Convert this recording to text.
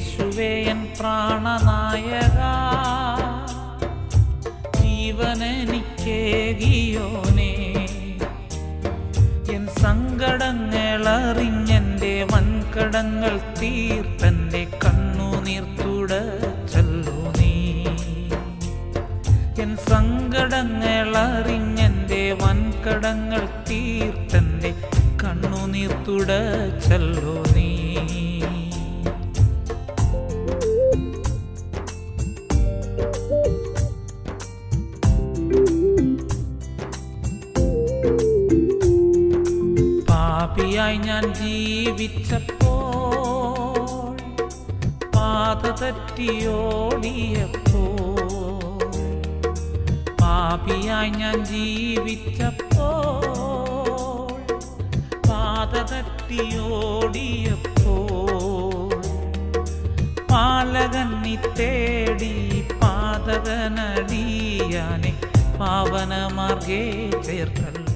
യേശുവേ N പ്രാണനായക. ജീവനെനിക്കേകിയോനേ N സങ്കടങ്ങളറിഞ്ഞെന്റെ വൻകടങ്ങൾ തീർത്തന്റെ കണ്ണുനീർ തുടച്ചല്ലോ നീ. എൻ സങ്കടങ്ങളറിഞ്ഞെന്റെ വൻകടങ്ങൾ തീർത്തന്റെ കണ്ണുനീർ തുടച്ചല്ലോ നീ. പാപിയായി ഞാൻ ജീവിച്ചപ്പോൾ പാത തട്ടിയോടിയപ്പോ പാപിയായി ഞാൻ ജീവിച്ചപ്പോൾ പാത തറ്റിയോടിയപ്പോൾ പാലകന്നി തേടി പാതകനടിയാനെ പാവനമാർഗേ ചേർക്കല്ലോ